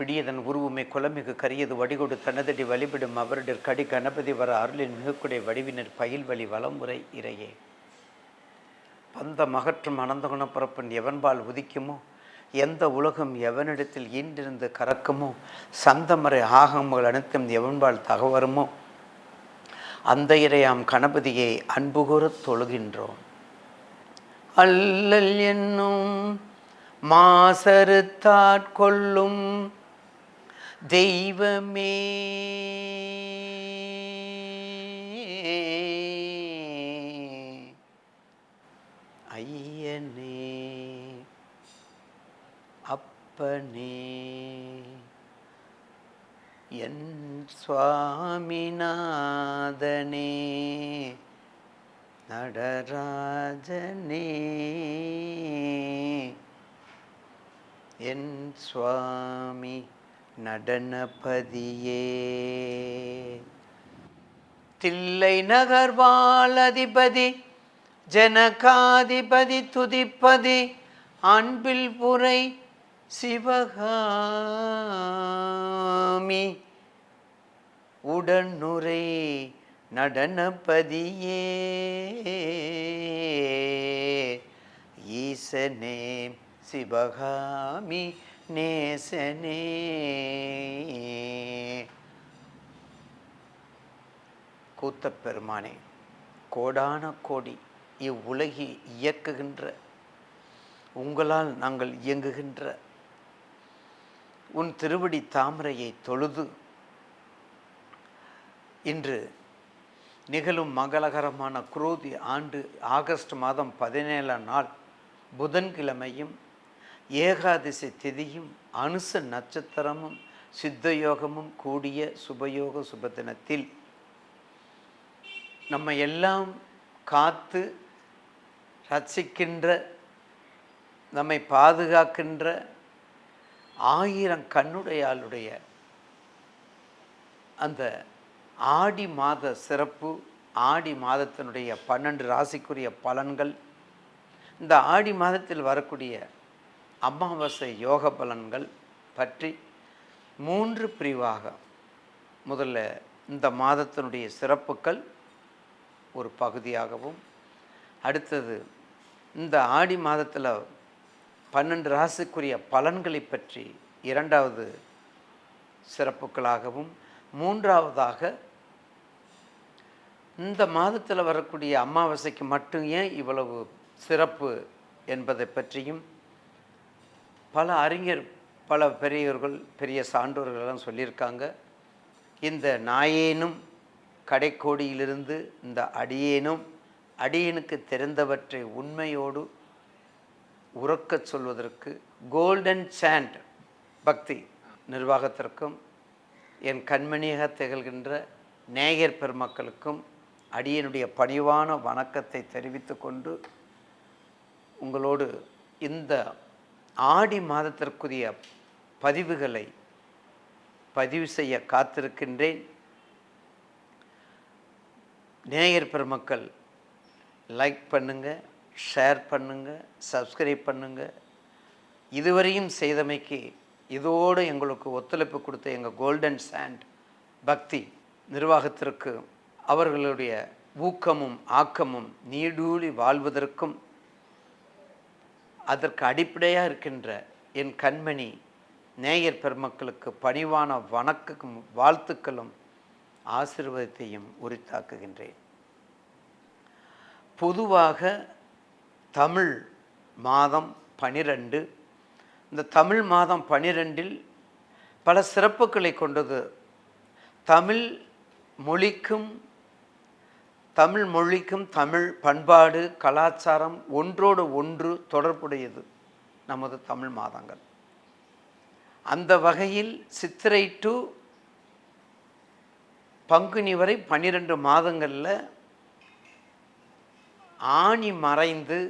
பிடியதன் உருவுமை குலமிகு கரியது வடிகொடு தனதடி வழிபடும் அவருடைய கடி கணபதி வர அருளின் மிகக்குடைய வடிவினர் பயில் வழி வலமுறை இறையே. பந்த மகற்றும் அனந்த குணப்புறப்பன் எவன்பால் உதிக்குமோ? எந்த உலகம் எவனிடத்தில் ஈண்டிருந்து கறக்குமோ? சந்தமறை ஆகமங்கள் அனைத்தும் எவன்பால் தகவருமோ அந்த இறையாம் கணபதியை அன்புகூறத் தொழுகின்றோம். அல்லல் என்னும் மாசறுத்தாட்கொள்ளும் தெய்வமே. ஐயனே அப்பனே என் சுவாமிநாதனே நடராஜனே என் சுவாமி நடனபதியே. தில்லை நகர்வாள் ஜனகாதிபதி துதிப்பதி அன்பில் புரை சிவகாமி. உடனுரை நடனபதியே. ஈசனே சிவகாமி. நேசனே. கூத்தப்பெருமானே கோடான கோடி இவ்வுலகி இயக்குகின்ற உங்களால் நாங்கள் இயங்குகின்ற உன் திருவடி தாமரையை தொழுது இன்று நிகழும் மங்களகரமான குரோதி ஆண்டு ஆகஸ்ட் மாதம் பதினேழாம் நாள் புதன்கிழமையும் ஏகாதசி திதியும் அனுச நட்சத்திரமும் சித்தயோகமும் கூடிய சுபயோக சுபதினத்தில் நம்ம எல்லாம் காத்து ரட்சிக்கின்ற நம்மை பாதுகாக்கின்ற ஆயிரம் கண்ணுடையாளுடைய அந்த ஆடி மாத சிறப்பு ஆடி மாதத்தினுடைய பன்னெண்டு ராசிக்குரிய பலன்கள் இந்த ஆடி மாதத்தில் வரக்கூடிய அமாவாசை யோக பலன்கள் பற்றி மூன்று பிரிவாக முதல்ல இந்த மாதத்தினுடைய சிறப்புகள் ஒரு பகுதியாகவும் அடுத்தது இந்த ஆடி மாதத்தில் பன்னெண்டு ராசிக்குரிய பலன்களை பற்றி இரண்டாவது சிறப்புகளாகவும் மூன்றாவதாக இந்த மாதத்தில் வரக்கூடிய அமாவாசைக்கு மட்டும் ஏன் இவ்வளவு சிறப்பு என்பதை பற்றியும் பல அறிஞர் பல பெரியவர்கள் பெரிய சான்றோர்கள்லாம் சொல்லியிருக்காங்க. இந்த நாயேனும் கடைக்கோடியிலிருந்து இந்த அடியேனும் அடியனுக்கு தெரிந்தவற்றை உண்மையோடு உறக்கச் சொல்வதற்கு கோல்டன் சாண்ட் பக்தி நிர்வாகத்திற்கும் என் கண்மணியாக திகழ்கின்ற நேயர் பெருமக்களுக்கும் அடியனுடைய பணிவான வணக்கத்தை தெரிவித்து கொண்டு உங்களோடு இந்த ஆடி மாதத்திற்குரிய பதிவுகளை பதிவு செய்ய காத்திருக்கின்றேன். நேயர் பெருமக்கள் லைக் பண்ணுங்கள் ஷேர் பண்ணுங்கள் சப்ஸ்கிரைப் பண்ணுங்கள் இதுவரையும் செய்தமைக்கு இதோடு எங்களுக்கு ஒத்துழைப்பு கொடுத்த எங்கள் கோல்டன் சாண்ட் பக்தி நிர்வாகத்திற்கு அவர்களுடைய ஊக்கமும் ஆக்கமும் நீடூழி வாழ்வதற்கும் அதற்கு அடிப்படையாக இருக்கின்ற என் கண்மணி நேயர் பெருமக்களுக்கு பணிவான வணக்கமும் வாழ்த்துக்களும் ஆசிர்வாதத்தையும் உரித்தாக்குகின்றேன். பொதுவாக தமிழ் மாதம் பனிரெண்டு. இந்த தமிழ் மாதம் பனிரெண்டில் பல சிறப்புகளை கொண்டது தமிழ் மொழிக்கும் தமிழ் மொழிக்கும் தமிழ் பண்பாடு கலாச்சாரம் ஒன்றோடு ஒன்று தொடர்புடையது நமது தமிழ் மாதங்கள். அந்த வகையில் சித்திரை டு பங்குனி வரை பன்னிரெண்டு மாதங்களில் ஆணி மறைந்து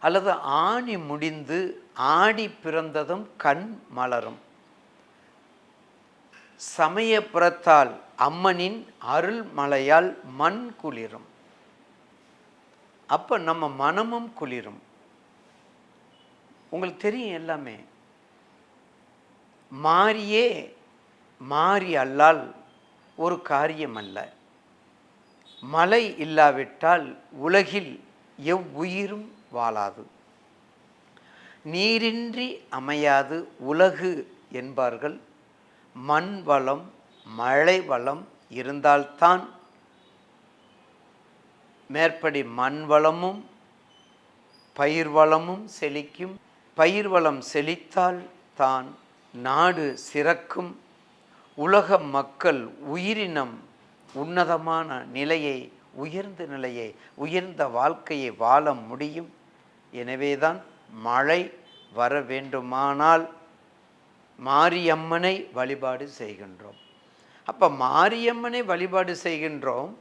அல்லது ஆணி முடிந்து ஆடி பிறந்ததும் கண் மலரும். சமயபுரத்தால் அம்மனின் அருள் மலையால் மண் குளிரும். அப்போ நம்ம மனமும் குளிரும். உங்களுக்கு தெரியும் எல்லாமே. மாறியே மாறி அல்லால் ஒரு காரியம் அல்ல மழை இல்லாவிட்டால் உலகில் எவ்வுயிரும் வாழாது. நீரின்றி அமையாது உலகு என்பார்கள். மண் வளம் மழை வளம் இருந்தால்தான் மேற்படி மண் வளமும் பயிர் வளமும் செழிக்கும். பயிர் வளம் செழித்தால் தான் நாடு சிறக்கும். உலக மக்கள் உயிரினம் உன்னதமான நிலையை உயர்ந்த நிலையை உயர்ந்த வாழ்க்கையை வாழ முடியும். எனவேதான் மழை வர வேண்டுமானால் மாரியம்மனை வழிபாடு செய்கின்றோம். அப்போ மாரியம்மனை வழிபாடு செய்கின்றோம்.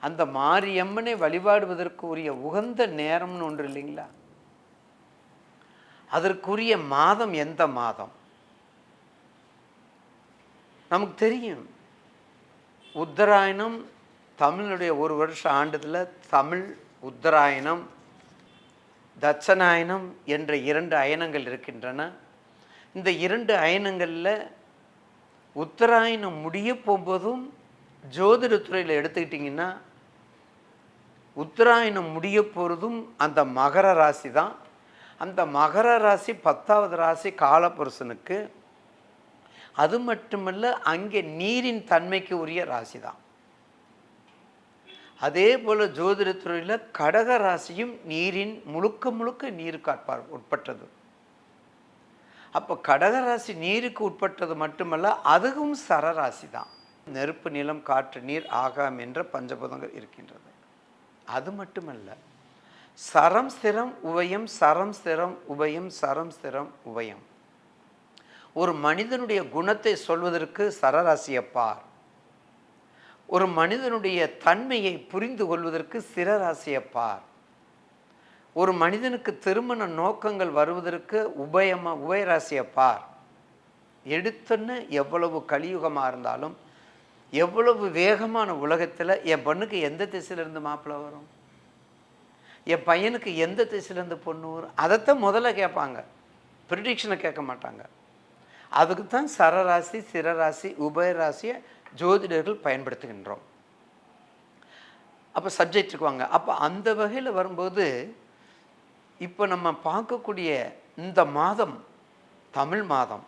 அந்த மாரியம்மனை வழிபாடுவதற்கு உரிய உகந்த நேரம்னு ஒன்று இல்லைங்களா? அதற்குரிய மாதம் எந்த மாதம்? நமக்கு தெரியும். உத்தராயணம் தமிழுடைய ஒரு வருஷம் ஆண்டுதில் தமிழ் உத்தராயணம் தட்சநாயனம் என்ற இரண்டு அயனங்கள் இருக்கின்றன. இந்த இரண்டு அயனங்களில் உத்தராயணம் முடிய போகும்போதும் ஜோதிடத்துறையில் எடுத்துக்கிட்டிங்கன்னா உத்தராயணம் முடிய போகிறதும் அந்த மகர ராசி தான். அந்த மகர ராசி பத்தாவது ராசி காலபுருஷனுக்கு அது மட்டுமல்ல அங்கே நீரின் தன்மைக்கு உரிய ராசி தான். அதே போல் ஜோதிடத்துறையில் கடக ராசியும் நீரின் முழுக்க முழுக்க நீருக்கு அட்பார் உட்பட்டது. அப்போ கடகராசி நீருக்கு உட்பட்டது மட்டுமல்ல அதுவும் சரராசி தான் நெருப்பு நிலம் காற்று நீர் ஆகாம் என்ற பஞ்சபதங்கள் இருக்கின்றது. அது மட்டுமல்ல சரம் ஸ்திரம் உபயம் சரம் ஸ்திரம் உபயம் சரம் ஸ்திரம் உபயம். ஒரு மனிதனுடைய குணத்தை சொல்வதற்கு சரராசியை பார் ஒரு மனிதனுடைய தன்மையை புரிந்து கொள்வதற்கு சிரராசியை பார் ஒரு மனிதனுக்கு திருமண நோக்கங்கள் வருவதற்கு உபயமா உபயராசியை பார். எடுத்தோன்னு எவ்வளவு கலியுகமாக இருந்தாலும் எவ்வளவு வேகமான உலகத்தில் என் பொண்ணுக்கு எந்த திசையிலேருந்து மாப்பிள்ளை வரும்? என் பையனுக்கு எந்த திசையிலேருந்து பொண்ணு வரும்? அதைத்தான் முதல்ல கேட்பாங்க. ப்ரிடிக்ஷனை கேட்க மாட்டாங்க. அதுக்கு தான் சரராசி சிரராசி உபயராசியை ஜோதிடர்கள் பயன்படுத்துகின்றோம். அப்போ சப்ஜெக்ட்டுக்கு வாங்க. அப்போ அந்த வகையில் வரும்போது இப்போ நம்ம பார்க்கக்கூடிய இந்த மாதம் தமிழ் மாதம்.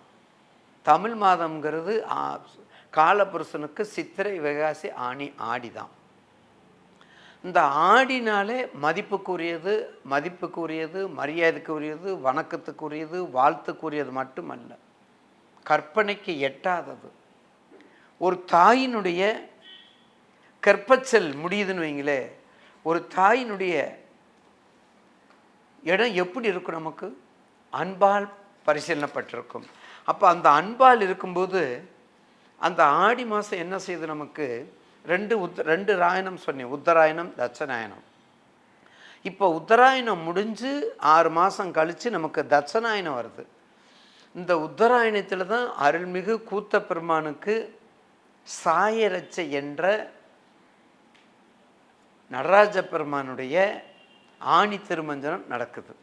தமிழ் மாதம்ங்கிறது காலபுருஷனுக்கு சித்திரை விகாசி ஆணி ஆடி தான் இந்த ஆடினாலே மதிப்புக்குரியது மதிப்புக்குரியது மரியாதைக்குரியது வணக்கத்துக்குரியது வாழ்த்துக்குரியது மட்டுமல்ல. கற்பனைக்கு எட்டாதது. ஒரு தாயினுடைய கற்பச்சல் முடியுதுன்னு வைங்களே ஒரு தாயினுடைய இடம் எப்படி இருக்கும் நமக்கு? அன்பால் பரிசீலனைப்பட்டிருக்கும். அப்போ அந்த அன்பால் இருக்கும்போது அந்த ஆடி மாதம் என்ன செய்யுது நமக்கு? ரெண்டு உத் ரெண்டு ராயணம் சொன்னேன். உத்தராயணம் தட்சநாயனம் இப்போ உத்தராயணம் முடிஞ்சு ஆறு மாதம் கழித்து நமக்கு தட்சநாயனம் வருது. இந்த உத்தராயணத்தில் தான் அருள்மிகு கூத்த பெருமானுக்கு சாயரச்சை என்ற நடராஜ பெருமானுடைய ஆணி திருமஞ்சனம் நடக்குது.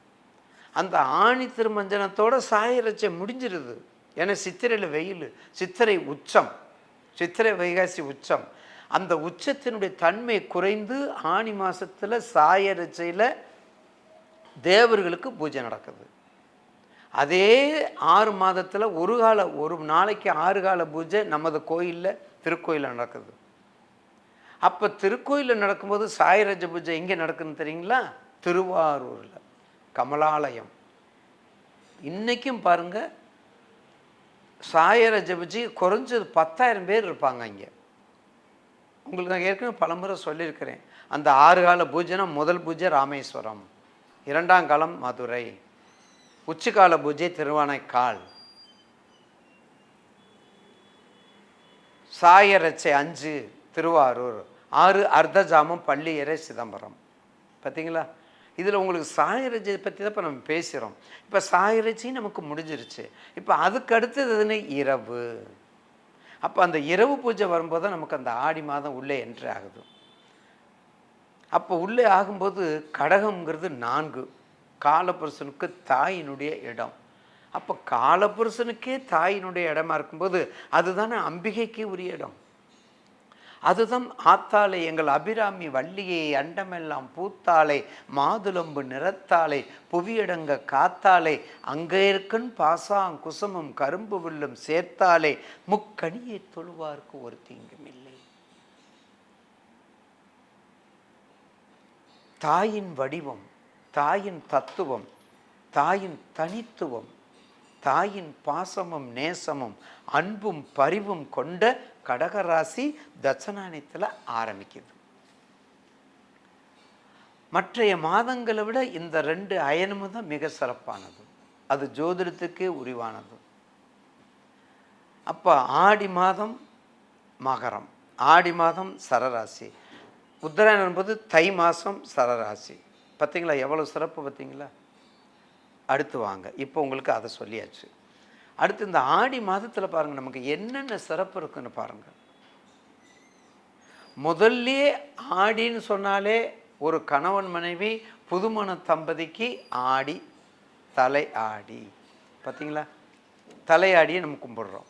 அந்த ஆணி திருமஞ்சனத்தோட சாயரச்சை முடிஞ்சிருது. ஏன்னா சித்திரையில் வெயில் சித்திரை உச்சம் சித்திரை வைகாசி உச்சம். அந்த உச்சத்தினுடைய தன்மை குறைந்து ஆணி மாதத்தில் சாயரச்சையில் தேவர்களுக்கு பூஜை நடக்குது. அதே ஆறு மாதத்தில் ஒரு கால ஒரு நாளைக்கு ஆறு கால பூஜை நமது கோயிலில் திருக்கோயிலில் நடக்குது. அப்போ திருக்கோயிலில் நடக்கும்போது சாயரஜ பூஜை எங்கே நடக்குதுன்னு தெரியுங்களா? திருவாரூரில் கமலாலயம். இன்றைக்கும் பாருங்கள் சாயரை பூஜை குறைஞ்சது பத்தாயிரம் பேர் இருப்பாங்க இங்கே உங்களுக்கு நான் ஏற்கனவே பலமுறை சொல்லியிருக்கிறேன். அந்த ஆறு கால பூஜைனா முதல் பூஜை ராமேஸ்வரம் இரண்டாம் காலம் மதுரை உச்சிக்கால பூஜை திருவானைக்கால். சாயரச்சை அஞ்சு திருவாரூர் ஆறு அர்த்தஜாமம் பள்ளியறை சிதம்பரம். பார்த்தீங்களா இதில் உங்களுக்கு சாயிரஜியை பற்றி தான் இப்போ நம்ம பேசுகிறோம். இப்போ சாயிரஜி நமக்கு முடிஞ்சிருச்சு. இப்போ அதுக்கு அடுத்தது இரவு. அப்போ அந்த இரவு பூஜை வரும்போது தான் நமக்கு அந்த ஆடி மாதம் உள்ளே என்ட்ரி ஆகுது. அப்போ உள்ளே ஆகும்போது கடகம்ங்கிறது நான்கு. காலபுருஷனுக்கு தாயினுடைய இடம். அப்போ காலபுருஷனுக்கே தாயினுடைய இடமா இருக்கும்போது அதுதானே அம்பிகைக்கு உரிய இடம். அதுதான் ஆத்தாளை எங்கள் அபிராமி வள்ளியை அண்டமெல்லாம் பூத்தாளை மாதுளம்பு நிறத்தாளை புவியடங்க காத்தாலே அங்கே இருக்கன் பாசாங் குசுமம் கரும்பு வில்லும் சேர்த்தாலே முக்கணியை தொழுவார்க்கு ஒரு தீங்கும் இல்லை. தாயின் வடிவம் தாயின் தத்துவம் தாயின் தனித்துவம் தாயின் பாசமும் நேசமும் அன்பும் பரிவும் கொண்ட கடகராசி தட்சணாயனத்தில் ஆரம்பிக்குது. மற்றைய மாதங்களை விட இந்த ரெண்டு அயனமும் தான் மிக சிறப்பானது. அது ஜோதிடத்துக்கே உரிவானது. அப்போ ஆடி மாதம் மகரம். ஆடி மாதம் சரராசி. உத்தராயணம் என்பது தை மாதம் சரராசி. பார்த்தீங்களா எவ்வளோ சிறப்பு பார்த்தீங்களா அடுத்து வாங்க. இப்போ உங்களுக்கு அதை சொல்லியாச்சு. அடுத்து இந்த ஆடி மாதத்தில் பாருங்கள் நமக்கு என்னென்ன சிறப்பு இருக்குன்னு பாருங்கள் முதல்லையே ஆடின்னு சொன்னாலே ஒரு கணவன் மனைவி புதுமண தம்பதிக்கு ஆடி தலை ஆடி. பார்த்தீங்களா தலையாடியை நம்ம கும்பிடுறோம்.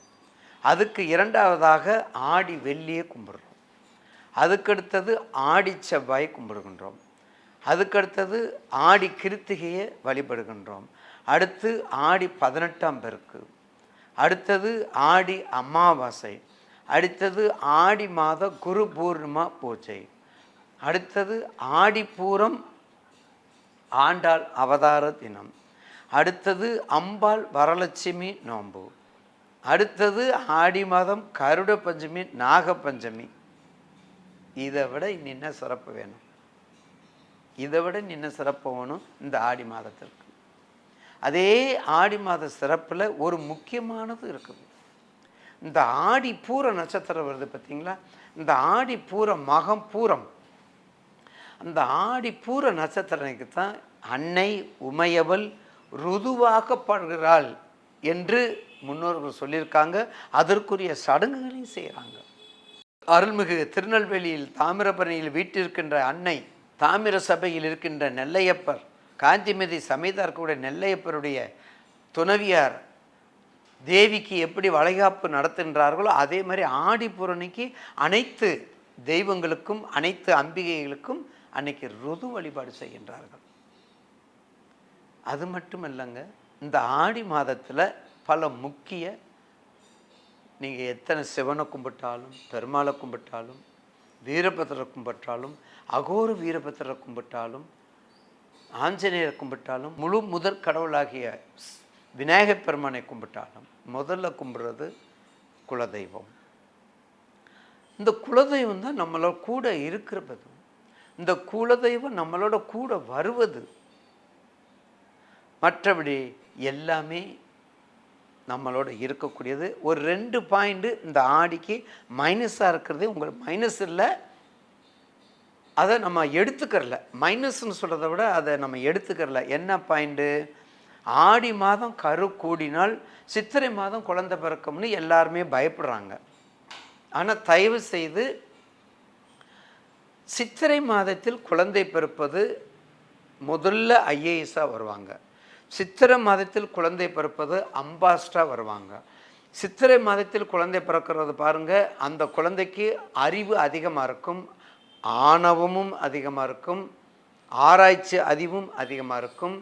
அதுக்கு இரண்டாவதாக ஆடி வெள்ளியை கும்பிடுறோம். அதுக்கடுத்தது ஆடி செவ்வாய் கும்பிடுகின்றோம். அதுக்கடுத்தது ஆடி கிருத்திகையை வழிபடுகின்றோம். அடுத்து ஆடி பதினெட்டாம் பெருக்கு. அடுத்தது ஆடி அமாவாசை. அடுத்தது ஆடி மாத குரு பூர்ணிமா பூஜை. அடுத்தது ஆடிப்பூரம் ஆண்டாள் அவதார தினம். அடுத்தது அம்பாள் வரலட்சுமி நோம்பு அடுத்தது ஆடி மாதம் கருட பஞ்சமி நாக பஞ்சமி. இதை விட இன்னும் சிறப்பு வேணும்? இதை விட இன்னும் சிறப்பு வேணும்? இந்த ஆடி மாதத்திற்கு. அதே ஆடி மாத சிறப்பில் ஒரு முக்கியமானது இருக்குது. இந்த ஆடி பூர நட்சத்திரம் வருது பார்த்தீங்களா இந்த ஆடி பூர மகம் பூரம். அந்த ஆடி பூர நட்சத்திரனுக்கு தான் அன்னை உமையவள் ருதுவாக்கப்படுகிறாள் என்று முன்னோர்கள் சொல்லியிருக்காங்க. அதற்குரிய சடங்குகளையும் செய்கிறாங்க அருள்மிகு திருநெல்வேலியில் தாமிரபரணியில் வீட்டிருக்கின்ற அன்னை தாமிர சபையில் இருக்கின்ற நெல்லையப்பர் காந்திமதி சமேதார்க்குடைய நெல்லையப்பருடைய துணவியார் தேவிக்கு எப்படி வளைகாப்பு நடத்துகின்றார்களோ அதே மாதிரி ஆடிப்பூரணிக்கு அனைத்து தெய்வங்களுக்கும் அனைத்து அம்பிகைகளுக்கும் அன்னைக்கு ருது வழிபாடு செய்கின்றார்கள். அது மட்டும் இல்லைங்க இந்த ஆடி மாதத்தில் பல முக்கிய நீங்கள் எத்தனை சிவனை கும்பிட்டாலும் பெருமாளை கும்பிட்டாலும் வீரபத்திர கும்பிட்டாலும் அகோர வீரபத்திர கும்பிட்டாலும் ஆஞ்சநேயரை கும்பிட்டாலும் முழு முதற் கடவுளாகிய விநாயகப் பெருமானை கும்பிட்டாலும் முதல்ல கும்பிட்றது குலதெய்வம். இந்த குலதெய்வம் தான் நம்மளோட கூட இருக்கிறது இந்த குலதெய்வம் நம்மளோட கூட வருவது. மற்றபடி எல்லாமே நம்மளோட இருக்கக்கூடியது. ஒரு ரெண்டு பாயிண்ட்டு இந்த ஆடிக்கு மைனஸாக இருக்கிறதே உங்களுக்கு மைனஸ் இல்லை. அதை நம்ம எடுத்துக்கிறல. மைனஸ்னு சொல்கிறத விட அதை நம்ம எடுத்துக்கிறல. என்ன பாயிண்ட்டு ஆடி மாதம் கரு கூடினால் சித்திரை மாதம் குழந்தை பிறக்கும்னு எல்லாருமே பயப்படுறாங்க. ஆனால் தயவு செய்து சித்திரை மாதத்தில் குழந்தை பிறப்பது முதல்ல ஐஏஎஸ்ஸாக வருவாங்க. சித்திரை மாதத்தில் குழந்தை பிறப்பது அம்பாஸ்டாக வருவாங்க. சித்திரை மாதத்தில் குழந்தை பிறக்கிறது பாருங்கள் அந்த குழந்தைக்கு அறிவு அதிகமாக இருக்கும். ஆணவமும் அதிகமாக இருக்கும் ஆராய்ச்சி அறிவும் அதிகமாக இருக்கும்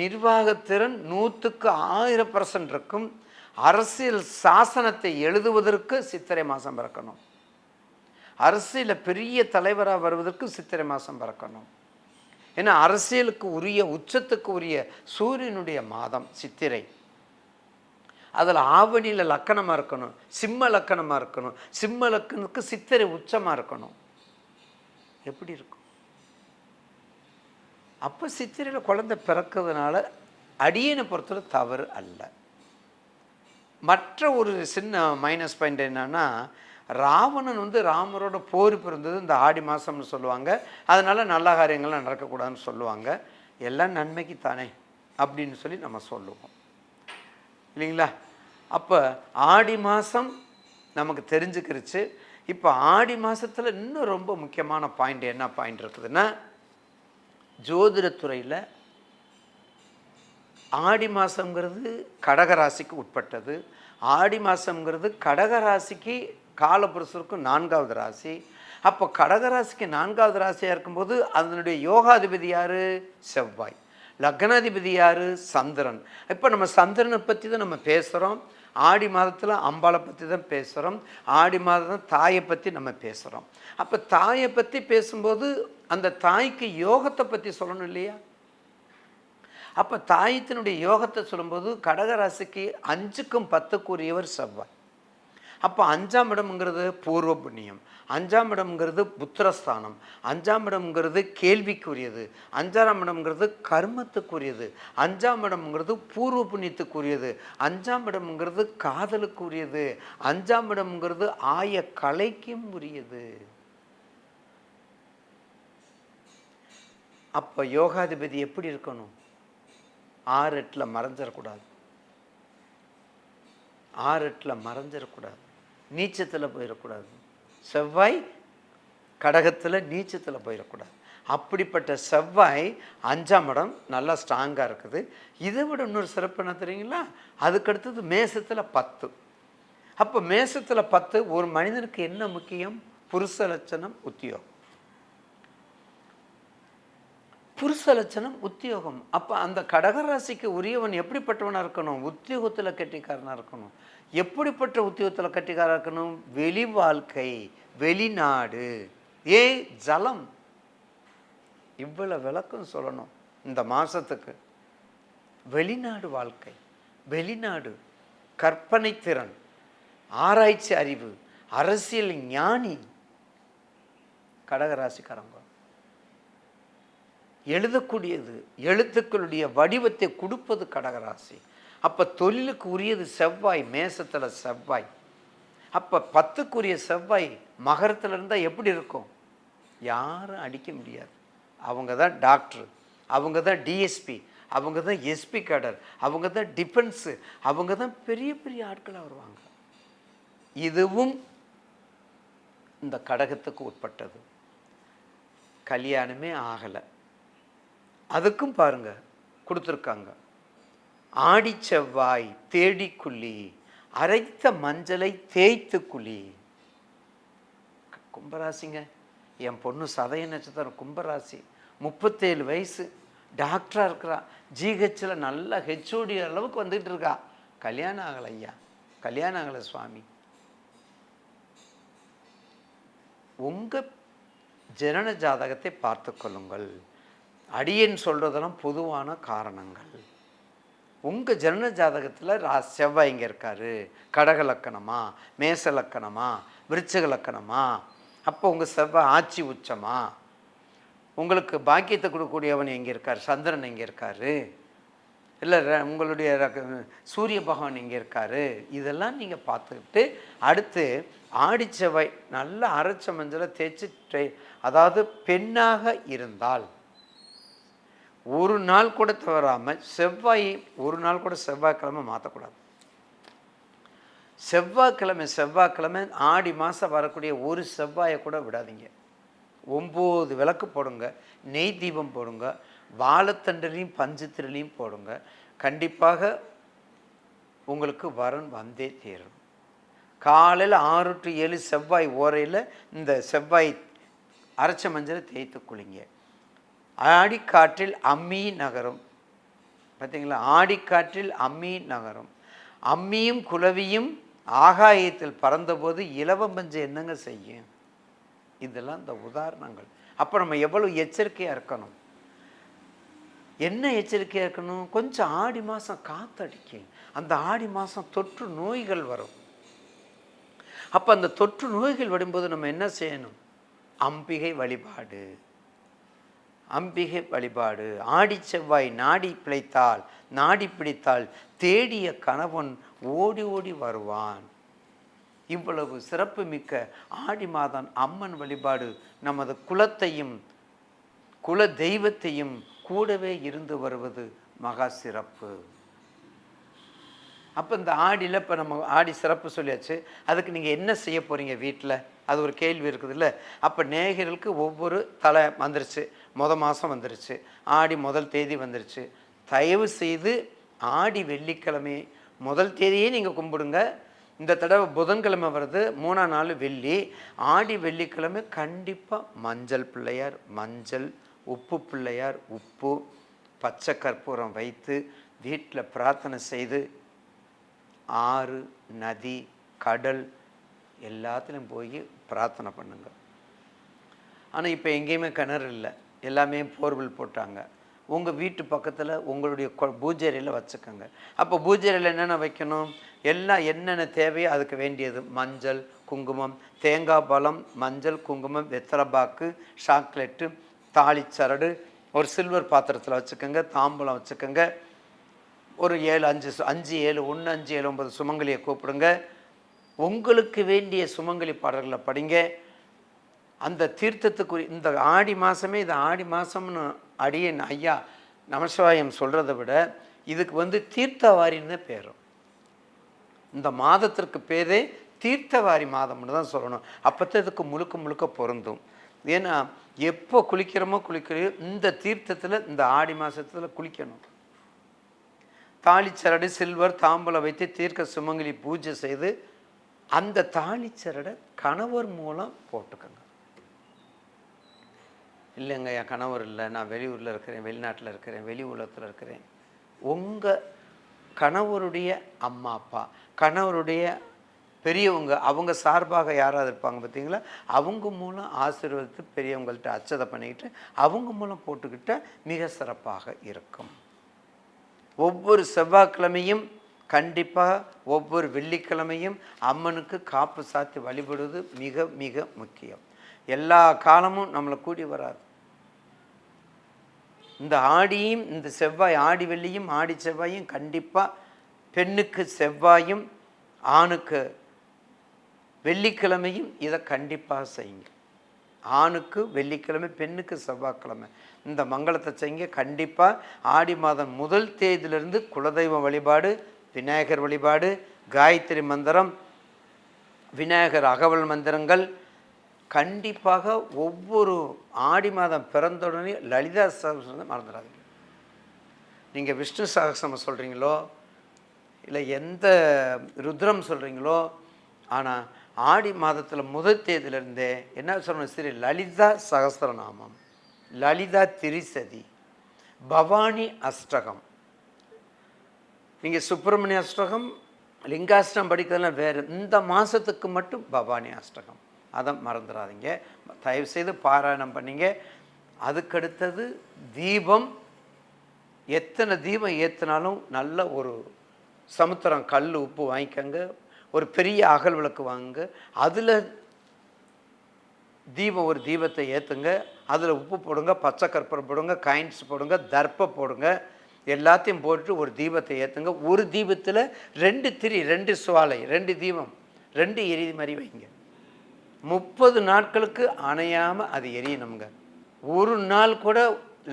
நிர்வாகத்திறன் நூற்றுக்கு ஆயிரம் பர்சன்ட் இருக்கும் அரசியல் சாசனத்தை எழுதுவதற்கு சித்திரை மாதம் பிறக்கணும். அரசியலில் பெரிய தலைவராக வருவதற்கு சித்திரை மாதம் பிறக்கணும். ஏன்னா அரசியலுக்கு உரிய உச்சத்துக்கு உரிய சூரியனுடைய மாதம் சித்திரை. அதில் ஆவணியில் லக்கணமாக இருக்கணும் சிம்ம லக்கணமாக இருக்கணும் சிம்ம லக்கணத்துக்கு சித்திரை உச்சமாக இருக்கணும். எப்படி இருக்கும்? அப்போ சித்திரையில் குழந்தை பிறக்கிறதுனால அடியனை பொறுத்தவரை தவறு அல்ல. மற்ற ஒரு சின்ன மைனஸ் பாயிண்ட் என்னன்னா ராவணன் வந்து ராமரோட போர் பிறந்தது இந்த ஆடி மாதம்னு சொல்லுவாங்க. அதனால் நல்ல காரியங்கள்லாம் நடக்கக்கூடாதுன்னு சொல்லுவாங்க. எல்லாம் நன்மைக்கு தானே அப்படின்னு சொல்லி நம்ம சொல்லுவோம். இல்லைங்களா? அப்போ ஆடி மாதம் நமக்கு தெரிஞ்சுக்கிருச்சு. இப்போ ஆடி மாதத்தில் இன்னும் ரொம்ப முக்கியமான பாயிண்ட் என்ன பாயிண்ட் இருக்குதுன்னா ஜோதிடத்துறையில் ஆடி மாதங்கிறது கடகராசிக்கு உட்பட்டது. ஆடி மாதங்கிறது கடகராசிக்கு காலபுருஷருக்கும் நான்காவது ராசி. அப்போ கடகராசிக்கு நான்காவது ராசியாக இருக்கும்போது அதனுடைய யோகாதிபதி யார்? செவ்வாய். லக்னாதிபதி யார்? சந்திரன். இப்போ நம்ம சந்திரனை பற்றி தான் நம்ம பேசுகிறோம் ஆடி மாதத்தில் அம்பாளை பற்றி தான் பேசுகிறோம் ஆடி மாதம் தாயை பற்றி நம்ம பேசுகிறோம் அப்போ தாயை பற்றி பேசும்போது அந்த தாய்க்கு யோகத்தை பற்றி சொல்லணும் இல்லையா? அப்போ தாயத்தினுடைய யோகத்தை சொல்லும்போது கடகராசிக்கு அஞ்சுக்கும் பத்துக்குரியவர் செவ்வாய். அப்போ அஞ்சாம் இடம்ங்கிறது பூர்வ புண்ணியம் அஞ்சாம் இடம்ங்கிறது புத்திரஸ்தானம். அஞ்சாம் இடம்ங்கிறது கேள்விக்குரியது. அஞ்சாம் இடம்ங்கிறது கர்மத்துக்குரியது. அஞ்சாம் இடம்ங்கிறது பூர்வ புண்ணியத்துக்குரியது அஞ்சாம் இடம்ங்கிறது காதலுக்குரியது. அஞ்சாம் இடம்ங்கிறது ஆய கலைக்கும் உரியது. அப்போ யோகாதிபதி எப்படி இருக்கணும்? ஆறு எட்டில் மறைஞ்சிடக்கூடாது. ஆறு எட்டில் மறைஞ்சிடக்கூடாது. நீச்சத்தில் போயிடக்கூடாது செவ்வாய் கடகத்தில் நீச்சத்தில் போயிடக்கூடாது அப்படிப்பட்ட செவ்வாய் அஞ்சாம் இடம் நல்லா ஸ்ட்ராங்காக இருக்குது. இதை விட இன்னொரு சிறப்பு என்ன தெரியுங்களா? அதுக்கடுத்தது மேசத்தில் பத்து. அப்போ மேசத்தில் பத்து ஒரு மனிதனுக்கு என்ன முக்கியம்? புருஷ லட்சணம் உத்தியோகம். புருஷ லட்சணம் உத்தியோகம். அப்போ அந்த கடகராசிக்கு உரியவன் எப்படிப்பட்டவனாக இருக்கணும்? உத்தியோகத்தில் கெட்டிக்காரனாக இருக்கணும். எப்படிப்பட்ட உத்தியோகத்தில் கெட்டிக்காரனாக இருக்கணும்? வெளி வாழ்க்கை வெளிநாடு. ஏ ஜலம். இவ்வளவு விளக்கம் சொல்லணும் இந்த மாதத்துக்கு வெளிநாடு வாழ்க்கை வெளிநாடு கற்பனை திறன் ஆராய்ச்சி அறிவு அரசியல் ஞானி. கடகராசிக்காரங்க. எழுதக்கூடியது எழுத்துக்களுடைய வடிவத்தை கொடுப்பது கடகராசி. அப்போ தொழிலுக்கு உரியது செவ்வாய் மேசத்தில் செவ்வாய். அப்போ பத்துக்குரிய செவ்வாய் மகரத்தில் இருந்தால் எப்படி இருக்கும்? யாரும் அடிக்க முடியாது. அவங்க தான் டாக்டர் அவங்க தான் டிஎஸ்பி அவங்க தான் எஸ்பி கேடர் அவங்க தான் டிஃபென்ஸு அவங்க தான் பெரிய பெரிய ஆட்களாக வருவாங்க. இதுவும் இந்த கடகத்துக்கு உட்பட்டது. கல்யாணமே ஆகலை. அதுக்கும் பாருங்க கொடுத்துருக்காங்க. ஆடி செவ்வாய் தேடிக்குள்ளி அரைத்த மஞ்சளை தேய்த்து குழி. கும்பராசிங்க என் பொண்ணு சதய நட்சத்திரம் கும்பராசி முப்பத்தேழு வயசு டாக்டராக இருக்கிறா. ஜிஹெச்சில் நல்ல ஹெச்ஓடி அளவுக்கு வந்துட்டு இருக்கா. கல்யாணம் ஆகலை ஐயா. கல்யாணம் ஆகலை சுவாமி. உங்கள் ஜனன ஜாதகத்தை பார்த்து கொள்ளுங்கள். அடியன் சொல்கிறதெல்லாம் பொதுவான காரணங்கள். உங்கள் ஜனன ஜாதகத்தில் ரா செவ்வாய் இங்கே இருக்கார். கடக லக்கணமா? மேச லக்கணமா? விருச்சக லக்கணமா? அப்போ உங்கள் செவ்வாய் ஆட்சி உச்சமா? உங்களுக்கு பாக்கியத்தை கொடுக்கக்கூடியவன் எங்கே இருக்கார். சந்திரன் எங்கே இருக்கார். இல்லை உங்களுடைய சூரிய பகவான் எங்கே இருக்கார். இதெல்லாம் நீங்கள் பார்த்துக்கிட்டு அடுத்து ஆடிச்சவை நல்ல அரைச்ச மஞ்சளை தேய்ச்சி அதாவது பெண்ணாக இருந்தால் ஒரு நாள் கூட தவறாமல் செவ்வாய் ஒரு நாள் கூட செவ்வாய்க்கிழமை மாற்றக்கூடாது செவ்வாய்க்கிழமை செவ்வாய்க்கிழமை ஆடி மாதம் வரக்கூடிய ஒரு செவ்வாயை கூட விடாதீங்க. ஒம்பது விளக்கு போடுங்க நெய் தீபம் போடுங்க வாழைத்தண்டலையும் பஞ்சுத்திரலையும் போடுங்க. கண்டிப்பாக உங்களுக்கு வரன் வந்தே தீரும். காலையில் ஆறு டு ஏழு செவ்வாய் ஓரையில் இந்த செவ்வாய் அரைச்ச மஞ்சளை தேய்த்து குளிங்க. ஆடிக்காற்றில் அம்மி நகரும். பார்த்தீங்களா ஆடிக்காற்றில் அம்மி நகரும். அம்மியும் குலவியும் ஆகாயத்தில் பறந்தபோது இலவம்பஞ்சு என்னங்க செய்யும்? இதெல்லாம் இந்த உதாரணங்கள். அப்போ நம்ம எவ்வளோ எச்சரிக்கையாக இருக்கணும்? என்ன எச்சரிக்கையாக இருக்கணும்? கொஞ்சம் ஆடி மாதம் காத்தடிக்கும். அந்த ஆடி மாதம் தொற்று நோய்கள் வரும். அப்போ அந்த தொற்று நோய்கள் வரும்போது நம்ம என்ன செய்யணும்? அம்பிகை வழிபாடு. அம்பிகை வழிபாடு. ஆடி செவ்வாய் நாடி பிழைத்தால் நாடி பிடித்தால் தேடிய கணவன் ஓடி ஓடி வருவான். இவ்வளவு சிறப்பு மிக்க ஆடி மாதம் அம்மன் வழிபாடு நமது குலத்தையும் குல தெய்வத்தையும் கூடவே இருந்து வருவது மகா சிறப்பு. அப்போ இந்த ஆடியில் இப்போ நம்ம ஆடி சிறப்பு சொல்லியாச்சு. அதுக்கு நீங்கள் என்ன செய்ய போகிறீங்க வீட்டில் அது ஒரு கேள்வி இருக்குது இல்லை அப்போ நேயர்களுக்கு ஒவ்வொரு தலை வந்துருச்சு முத மாதம் வந்துருச்சு. ஆடி முதல் தேதி வந்துருச்சு. தயவு செய்து ஆடி வெள்ளிக்கிழமை முதல் தேதியே நீங்கள் கும்பிடுங்க. இந்த தடவை புதன்கிழமை வருது மூணாம் நாள் வெள்ளி. ஆடி வெள்ளிக்கிழமை கண்டிப்பாக மஞ்சள் பிள்ளையார் மஞ்சள் உப்பு பிள்ளையார் உப்பு பச்சை கற்பூரம் வைத்து வீட்டில் பிரார்த்தனை செய்து ஆறு நதி கடல் எல்லாத்துலேயும் போய் பிரார்த்தனை பண்ணுங்க. ஆனால் இப்போ எங்கேயுமே கிணறு இல்லை. எல்லாமே போர்வெல் போட்டாங்க. உங்கள் வீட்டு பக்கத்தில் உங்களுடைய கொ- பூஜை வச்சுக்கோங்க. அப்போ பூஜை என்னென்ன வைக்கணும்? எல்லாம் என்னென்ன தேவையோ அதுக்கு வேண்டியது. மஞ்சள் குங்குமம் தேங்காய் பழம் மஞ்சள் குங்குமம் வெத்தலைப்பாக்கு சாக்லேட்டு தாளிச்சரடு ஒரு சில்வர் பாத்திரத்தில் வச்சுக்கோங்க தாம்பூலம் வச்சுக்கோங்க. ஒரு ஏழு அஞ்சு சு- அஞ்சு ஏழு ஒன்று அஞ்சு ஏழு ஒன்பது சுமங்கலியை கூப்பிடுங்க. உங்களுக்கு வேண்டிய சுமங்கலி பாடல்களை படிங்க. அந்த தீர்த்தத்துக்குரிய இந்த ஆடி மாதமே இது ஆடி மாதம்னு அடியேன் ஐயா நமசிவாயம் சொல்கிறத விட இதுக்கு வந்து தீர்த்தவாரின்னு தான் பேரும். இந்த மாதத்திற்கு பேரே தீர்த்தவாரி மாதம்னு தான் சொல்லணும். அப்போ இதுக்கு முழுக்க முழுக்க பொருந்தும். ஏன்னா எப்போ குளிக்கிறோமோ குளிக்கிறோம் இந்த தீர்த்தத்தில் இந்த ஆடி மாதத்தில் குளிக்கணும். தாளிச்சரடு சில்வர் தாம்பூலம் வைத்து தீர்க்க சுமங்கலி பூஜை செய்து அந்த தாளிச்சரடை கணவர் மூலம் போட்டுக்கோங்க. இல்லைங்க என் கணவர் இல்லை. நான் வெளியூரில் இருக்கிறேன் வெளிநாட்டில் இருக்கிறேன் வெளி உலகத்தில் இருக்கிறேன். உங்கள் கணவருடைய அம்மா அப்பா கணவருடைய பெரியவங்க அவங்க சார்பாக யாராவது இருப்பாங்க பார்த்தீங்களா? அவங்க மூலம் ஆசீர்வதித்து பெரியவங்கள்ட்ட அச்சதை பண்ணிக்கிட்டு அவங்க மூலம் போட்டுக்கிட்ட மிக சிறப்பாக இருக்கும். ஒவ்வொரு செவ்வாய்க்கிழமையும் கண்டிப்பாக ஒவ்வொரு வெள்ளிக்கிழமையும் அம்மனுக்கு காப்பு சாத்தி வழிபடுவது மிக மிக முக்கியம். எல்லா காலமும் நம்மளை கூடி வராது. இந்த ஆடியும் இந்த செவ்வாய் ஆடி வெள்ளியும் ஆடி செவ்வாயும் கண்டிப்பாக பெண்ணுக்கு செவ்வாயும் ஆணுக்கு வெள்ளிக்கிழமையும் இதை கண்டிப்பாக செய்யுங்க. ஆணுக்கு வெள்ளிக்கிழமை பெண்ணுக்கு செவ்வாய்க்கிழமை. இந்த மங்களத்தை செய்யுங்க. கண்டிப்பாக ஆடி மாதம் முதல் தேதியிலிருந்து குலதெய்வ வழிபாடு விநாயகர் வழிபாடு காயத்ரி மந்திரம் விநாயகர் அகவல் மந்திரங்கள் கண்டிப்பாக ஒவ்வொரு ஆடி மாதம் பிறந்தோடனே லலிதா சகசிரம் மறந்துடாதீங்க. நீங்கள் விஷ்ணு சகசிரமம் சொல்கிறீங்களோ இல்லை எந்த ருத்ரம் சொல்கிறீங்களோ ஆனால் ஆடி மாதத்தில் முதல் தேதியிலிருந்தே என்ன சொல்லணும்? சரி லலிதா சகசிரநாமம் லலிதா திரிசதி பவானி அஷ்டகம். நீங்கள் சுப்பிரமணிய அஷ்டகம் லிங்காஷ்டம் படிக்கிறதுலாம் வேறு. இந்த மாதத்துக்கு மட்டும் பவானி அஷ்டகம். அதை மறந்துடாதீங்க தயவுசெய்து பாராயணம் பண்ணிங்க. அதுக்கடுத்தது தீபம். எத்தனை தீபம் ஏற்றினாலும் நல்ல ஒரு சமுத்திரம் கல் உப்பு வாங்கிக்கோங்க. ஒரு பெரிய அகல் விளக்கு வாங்குங்க. அதில் தீபம் ஒரு தீபத்தை ஏற்றுங்க அதில் உப்பு போடுங்க பச்சை கற்பூரம் போடுங்க காயின்ஸ் போடுங்க தர்ப்பை போடுங்க. எல்லாத்தையும் போட்டு ஒரு தீபத்தை ஏற்றுங்க ஒரு தீபத்தில் ரெண்டு திரி ரெண்டு சுவாலை ரெண்டு தீபம் ரெண்டு எரி மாதிரி வைங்க. முப்பது நாட்களுக்கு அணையாமல் அது எரியணுங்க ஒரு நாள் கூட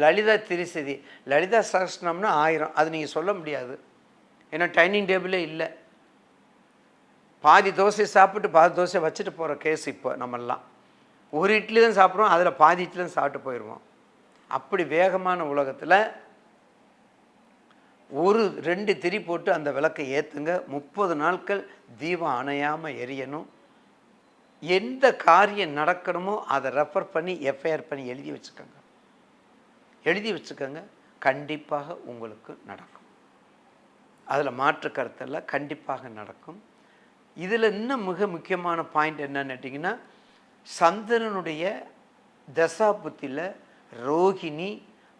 லலிதா திரிசதி லலிதா சகஸ்ரம்னா ஆயிரம். அது நீங்கள் சொல்ல முடியாது. ஏன்னா டைனிங் டேபிளே இல்லை. பாதி தோசை சாப்பிட்டு பாதி தோசை வச்சுட்டு போகிற கேஸ் இப்போ நம்மெல்லாம். ஒரு இட்லி தான் சாப்பிட்றோம் அதில் பாதி இட்லி தான் சாப்பிட்டு போயிடுவோம் அப்படி வேகமான உலகத்தில் ஒரு ரெண்டு திரி போட்டு அந்த விளக்கை ஏற்றுங்க முப்பது நாட்கள் தீபம் அணையாமல் எரியணும். எந்த காரியம் நடக்கணுமோ அதை ரெஃபர் பண்ணி எஃப்ஐஆர் பண்ணி எழுதி வச்சுக்கோங்க. எழுதி வச்சுக்கோங்க. கண்டிப்பாக உங்களுக்கு நடக்கும். அதில் மாற்று கருத்தெல்லாம் கண்டிப்பாக நடக்கும். இதில் இன்னும் மிக முக்கியமான பாயிண்ட் என்னன்னு கேட்டிங்கன்னா சந்திரனுடைய தசாபுத்தியில் ரோகிணி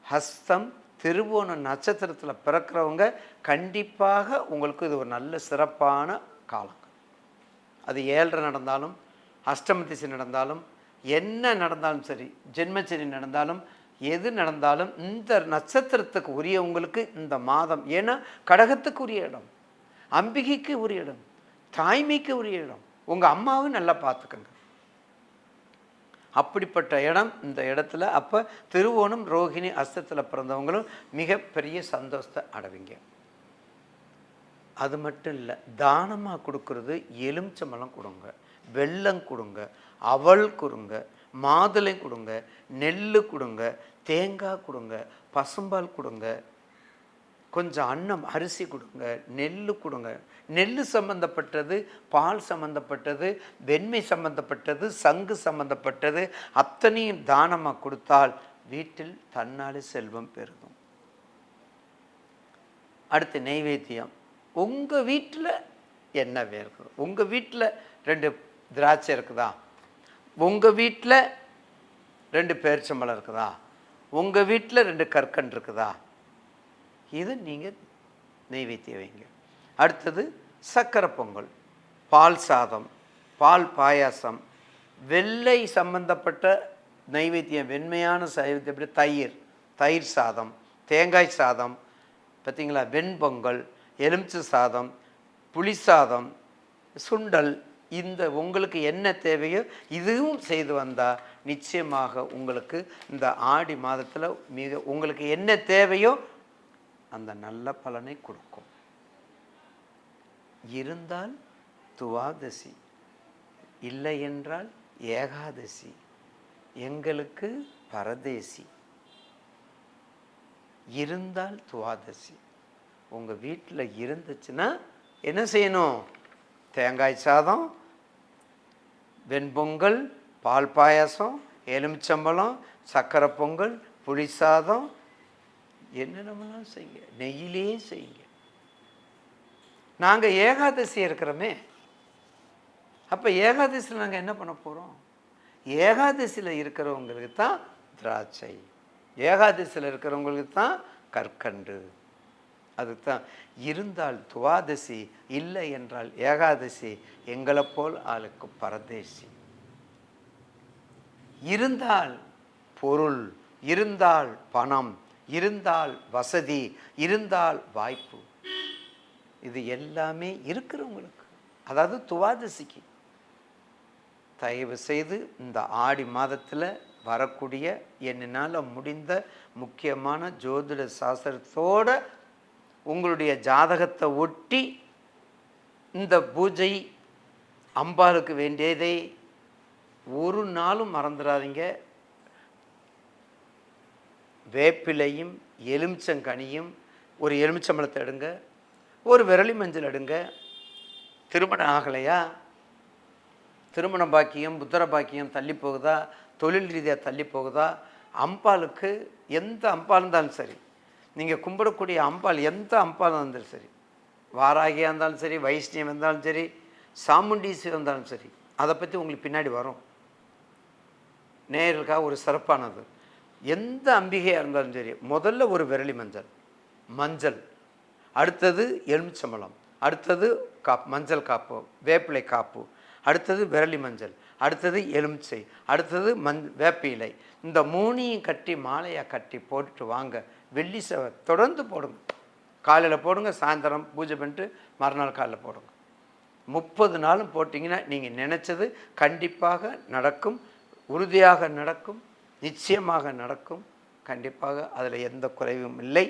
ஹஸ்தம் திருவோண நட்சத்திரத்தில் பிறக்கிறவங்க கண்டிப்பாக உங்களுக்கு இது ஒரு நல்ல சிறப்பான காலம். அது ஏழரை நடந்தாலும் அஷ்டம திசை நடந்தாலும் என்ன நடந்தாலும் சரி ஜென்மச்சனி நடந்தாலும் எது நடந்தாலும் இந்த நட்சத்திரத்துக்கு உரியவங்களுக்கு இந்த மாதம். ஏன்னா கடகத்துக்கு உரிய இடம் அம்பிகைக்கு உரிய இடம் தாய்மைக்கு உரிய இடம். உங்கள் அம்மாவும் நல்லா பார்த்துக்கங்க. அப்படிப்பட்ட இடம் இந்த இடத்துல. அப்போ திருவோணம் ரோகிணி அஸ்தத்தில் பிறந்தவங்களும் மிகப்பெரிய சந்தோஷத்தை அடைவிங்க. அது மட்டும் இல்லை தானமாக கொடுக்கறது எலுமிச்சம்பழம் கொடுங்க. வெல்லம் கொடுங்க அவல் கொடுங்க மாதுளை கொடுங்க நெல் கொடுங்க தேங்காய் கொடுங்க பசும்பால் கொடுங்க. கொஞ்சம் அன்னம் அரிசி கொடுங்க நெல் கொடுங்க. நெல் சம்பந்தப்பட்டது பால் சம்பந்தப்பட்டது வெண்மை சம்பந்தப்பட்டது சங்கு சம்பந்தப்பட்டது அத்தனையும் தானமாக கொடுத்தால் வீட்டில் தன்னாலே செல்வம் பெருகும். அடுத்து நெய்வேத்தியம். உங்கள் வீட்டில் என்ன வேறு உங்கள் வீட்டில் ரெண்டு திராட்சை இருக்குதா? உங்கள் வீட்டில் ரெண்டு பேரிச்சம்பழம் இருக்குதா? உங்கள் வீட்டில் ரெண்டு கற்கண்டு இருக்குதா? இது நீங்கள் நெய்வேத்தியம் வைங்க. அடுத்தது சக்கரை பொங்கல் பால் சாதம் பால் பாயாசம் வெள்ளை சம்பந்தப்பட்ட நைவேத்தியம் வெண்மையான சைவத்தை எப்படி? தயிர் தயிர் சாதம் தேங்காய் சாதம் பார்த்திங்களா வெண்பொங்கல் எலுமிச்சை சாதம் புளி சாதம் சுண்டல் இந்த உங்களுக்கு என்ன தேவையோ இதுவும் செய்து வந்தால் நிச்சயமாக உங்களுக்கு இந்த ஆடி மாதத்தில் மிக உங்களுக்கு என்ன தேவையோ அந்த நல்ல பலனை கொடுக்கும். இருந்தால் துவாதசி இல்லை என்றால் ஏகாதசி எங்களுக்கு பரதேசி. இருந்தால் துவாதசி. உங்கள் வீட்டில் இருந்துச்சுன்னா என்ன செய்யணும்? தேங்காய் சாதம் வெண்பொங்கல் பால் பாயாசம் எலுமிச்சம்பழம் சக்கரை பொங்கல் புளி சாதம். என்னென்னமெல்லாம் செய்யுங்க? நெய்யிலே செய்யுங்க. நாங்கள் ஏகாதசி இருக்கிறோமே. அப்போ ஏகாதசியில் நாங்கள் என்ன பண்ண போகிறோம் ஏகாதசியில் இருக்கிறவங்களுக்கு தான் திராட்சை. ஏகாதசியில் இருக்கிறவங்களுக்கு தான் கற்கண்டு. அதுதான். இருந்தால் துவாதசி இல்லை என்றால் ஏகாதசி எங்களை போல் ஆளுக்கு பரதேசி. இருந்தால் பொருள் இருந்தால் பணம் இருந்தால் வசதி இருந்தால் வாய்ப்பு. இது எல்லாமே இருக்கிறவங்களுக்கு அதாவது துவாதசிக்கு. தயவு செய்து இந்த ஆடி மாதத்தில் வரக்கூடிய என்னால் முடிந்த முக்கியமான ஜோதிட சாஸ்திரத்தோட உங்களுடைய ஜாதகத்தை ஒட்டி இந்த பூஜை அம்பாளுக்கு வேண்டியதை. ஒரு நாளும் மறந்துடாதீங்க. வேப்பிலையும் எலுமிச்சங்கனியும் ஒரு எலுமிச்சம்பழத்தை எடுங்க. ஒரு விரலி மஞ்சள் எடுங்க. திருமணம் ஆகலையா? திருமண பாக்கியம் புத்தர பாக்கியம் தள்ளி போகுதா? தொழில் ரீதியாக தள்ளி போகுதா? அம்பாளுக்கு எந்த அம்பால் இருந்தாலும் சரி நீங்கள் கும்பிடக்கூடிய அம்பாள் எந்த அம்பால் இருந்தாலும் சரி வாராகியாக இருந்தாலும் சரி வைஷ்ணியம் இருந்தாலும் சரி சாமுண்டீசி இருந்தாலும் சரி அதை பற்றி உங்களுக்கு பின்னாடி வரும். நேருக்காக ஒரு சிறப்பானது. எந்த அம்பிகையாக இருந்தாலும் சரி முதல்ல ஒரு விரலி மஞ்சள் மஞ்சள். அடுத்தது எலுமிச்சம்பழம் அடுத்தது காப் மஞ்சள் காப்பு வேப்பிலை காப்பு அடுத்தது விரலி மஞ்சள் அடுத்தது எலுமிச்சை அடுத்தது மஞ் வேப்ப இலை இந்த மூணையும் கட்டி மாலையாக கட்டி போட்டுட்டு வாங்க. வெள்ளி செவ தொடர்ந்து போடுங்க. காலையில் போடுங்க சாயந்தரம் பூஜை பண்ணிட்டு மறுநாள் காலையில் போடுங்க. முப்பது நாளும் போட்டிங்கன்னா நீங்கள் நினச்சது கண்டிப்பாக நடக்கும் உறுதியாக நடக்கும் நிச்சயமாக நடக்கும். கண்டிப்பாக அதில் எந்த குறைவும் இல்லை.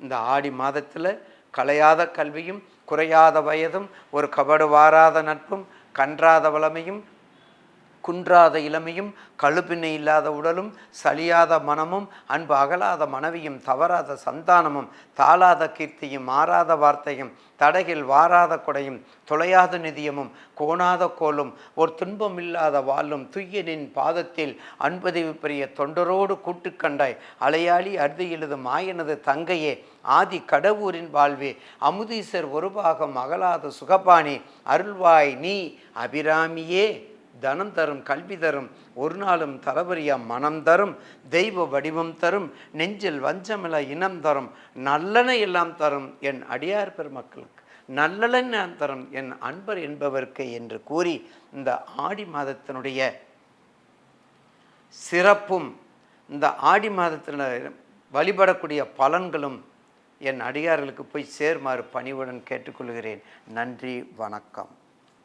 இந்த ஆடி மாதத்தில் கலையாத கல்வியும் குறையாத வயதும் ஒரு கபடு வாராத நட்பும் கன்றாத வளமையும் குன்றாத இளமையும் கழுப்பினை இல்லாத உடலும் சலியாத மனமும் அன்பு அகலாத மனைவியும் தவறாத சந்தானமும் தாளாத கீர்த்தியும் மாறாத வார்த்தையும் தடகில் வாராத கொடையும் தொலையாத நிதியமும் கோணாத கோலும் ஒரு துன்பம் இல்லாத வாழும் துய்யனின் பாதத்தில் அன்பதிவு பெரிய தொண்டரோடு கூட்டு கண்டாய். அலையாளி அறுதி எழுதும் மாயனது தங்கையே ஆதி கடவுரின் வாழ்வே அமுதீசர் ஒரு பாகம் அகலாத சுகபாணி அருள்வாய் நீ அபிராமியே. தனம் தரும் கல்வி தரும் ஒரு நாளும் தளபரியா மனம் தரும் தெய்வ வடிவம் தரும் நெஞ்சில் வஞ்சமில இனம் தரும் நல்லன எல்லாம் தரும் என் அடியார் பெருமக்களுக்கு. நல்லலன் தரும் என் அன்பர் என்பவருக்கு என்று கூறி இந்த ஆடி மாதத்தினுடைய சிறப்பும் இந்த ஆடி மாதத்தில் வழிபடக்கூடிய பலன்களும் என் அடியார்களுக்கு போய் சேருமாறு பணிவுடன் கேட்டுக்கொள்கிறேன். நன்றி வணக்கம்.